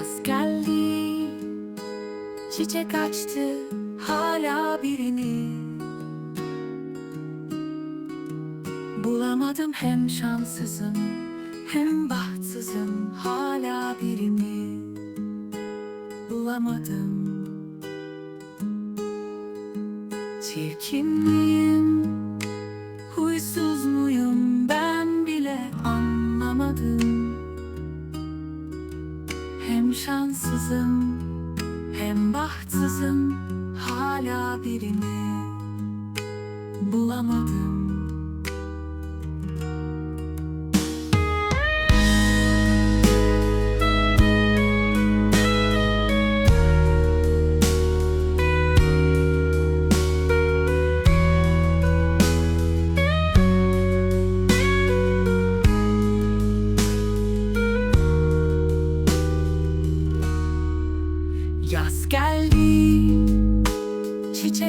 Yaz geldi Çiçek açtı hala birini. Bulamadım hem şanssızım Hem bahtsızım hala birini. Bulamadım. Çirkin miyim? Şanssızım hem bahtsızım hala birini bulamadım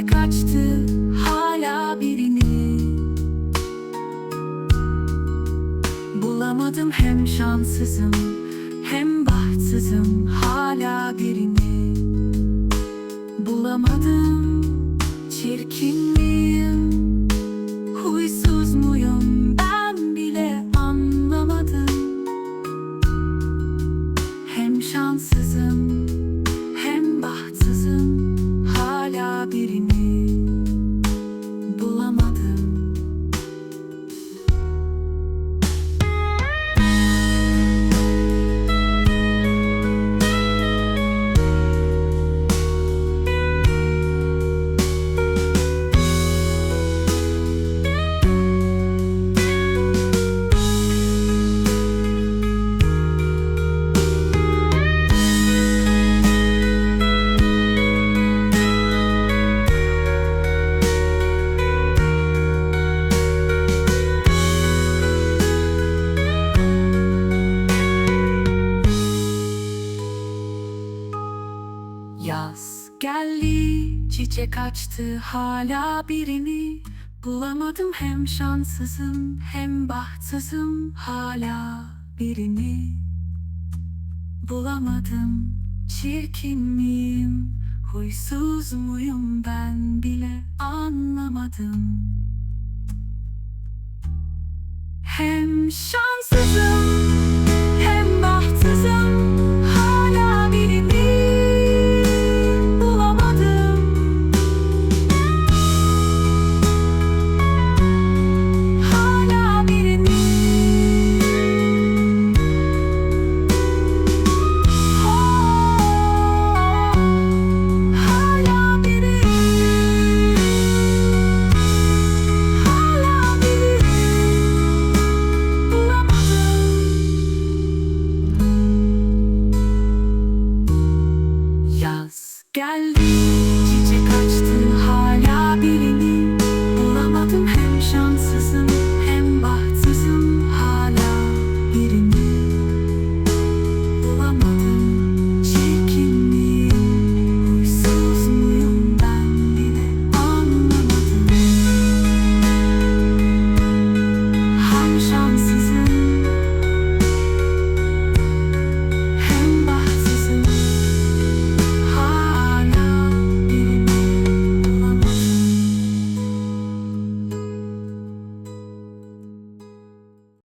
çiçek açtı hala birini. Bulamadım hem şanssızım hem bahtsızım hala birini. Bulamadım çirkin miyim, huysuz muyum ben bile anlamadım. Hem şanssızım Geldi, çiçek açtı hala birini Bulamadım. Hem şanssızım hem bahtsızım hala birini Bulamadım. Çirkin miyim, huysuz muyum ben bile anlamadım. Hem şanssızım geldi.